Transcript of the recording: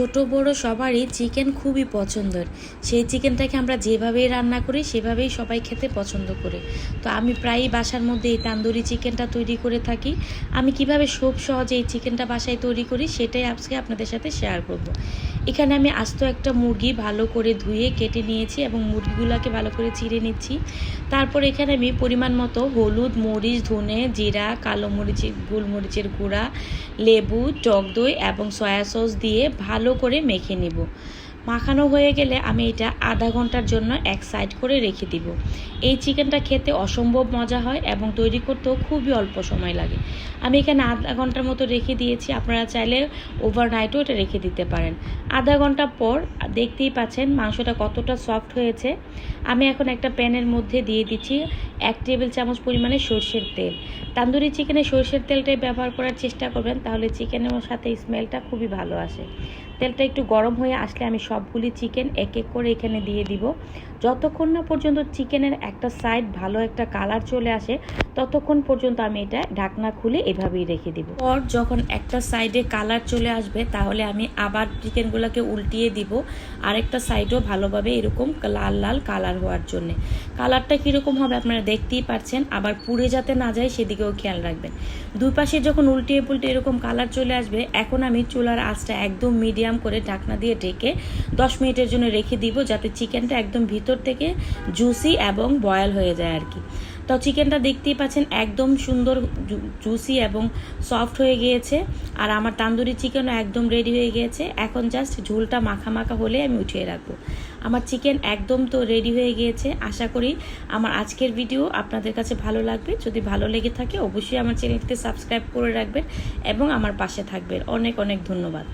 ছোট, বড় সবারই চিকেন খুবই পছন্দের। সেই চিকেনটাকে আমরা যেভাবেই রান্না করি, সেভাবেই সবাই খেতে পছন্দ করে। তো আমি প্রায়ই বাসার মধ্যে এই তান্দুরি চিকেনটা তৈরি করে থাকি। আমি কীভাবে সব সহজে এই চিকেনটা বাসায় তৈরি করি, সেটাই আজকে আপনাদের সাথে শেয়ার করব। এখানে আমি আস্ত একটা মুরগি ভালো করে ধুয়ে কেটে নিয়েছি এবং মুরগিগুলোকে ভালো করে চিড়ে নিচ্ছি। তারপর এখানে আমি পরিমাণ মতো হলুদ, মরিচ, ধনে জিরা, কালো মরিচ গোলমরিচের গুঁড়া, লেবু, টক দই এবং সয়া সস দিয়ে ভালো করে মেখে নিব। মাখানো হয়ে গেলে আমি এটা আধা ঘণ্টার জন্য এক সাইড করে রেখে দিব। এই চিকেনটা খেতে অসম্ভব মজা হয় এবং তৈরি করতেও খুবই অল্প সময় লাগে। আমি এখানে আধা ঘণ্টার মতো রেখে দিয়েছি, আপনারা চাইলে ওভারনাইটও এটা রেখে দিতে পারেন। আধা ঘণ্টা পর দেখতেই পাচ্ছেন মাংসটা কতটা সফট হয়েছে। আমি এখন একটা প্যানের মধ্যে দিয়ে দিচ্ছি এক টেবিল চামচ পরিমাণে সর্ষের তেল। তান্দুরি চিকেনে সর্ষের তেলটাই ব্যবহার করার চেষ্টা করবেন, তাহলে চিকেনের সাথে স্মেলটা খুবই ভালো আসে। তেলটা একটু গরম হয়ে আসলে আমি সবগুলি চিকেন এক এক করে এখানে দিয়ে দিব। যতক্ষণ না পর্যন্ত চিকেনের একটা সাইড ভালো একটা কালার চলে আসে, ততক্ষণ পর্যন্ত আমি এটা ঢাকনা খুলে এভাবেই রেখে দিব। পর যখন একটা সাইডে কালার চলে আসবে, তাহলে আমি আবার চিকেনগুলোকে উল্টিয়ে দিব। আরেকটা সাইডও ভালোভাবে এরকম লাল লাল কালার হওয়ার জন্যে। কালারটা কীরকম হবে আপনারা দেখতেই পাচ্ছেন আবার পুড়ে যাতে না যায় সেদিকেও খেয়াল রাখবেন। দুই পাশে যখন উল্টিয়ে পুল্টে এরকম কালার চলে আসবে, এখন আমি চুলার আঁচটা একদম মিডিয়াম করে ঢাকনা দিয়ে ঢেকে দশ মিনিটের জন্য রেখে দিব যাতে চিকেনটা একদম ভিতর থেকে জুসি এবং বয়াল হয়ে যায় আর কি। তো চিকেনটা দেখতেই পাচ্ছেন একদম সুন্দর জুসি এবং সফট হয়ে গিয়েছে। আর আমার তান্দুরি চিকেনও একদম রেডি হয়ে গিয়েছে। এখন জাস্ট ঝোলটা মাখা মাখা হলে আমি উঠিয়ে রাখব। আমার চিকেন একদম তো রেডি হয়ে গিয়েছে। আশা করি আমার আজকের ভিডিও আপনাদের কাছে ভালো লাগবে। যদি ভালো লেগে থাকে অবশ্যই আমার চ্যানেলটিতে সাবস্ক্রাইব করে রাখবেন এবং আমার পাশে থাকবেন। অনেক অনেক ধন্যবাদ।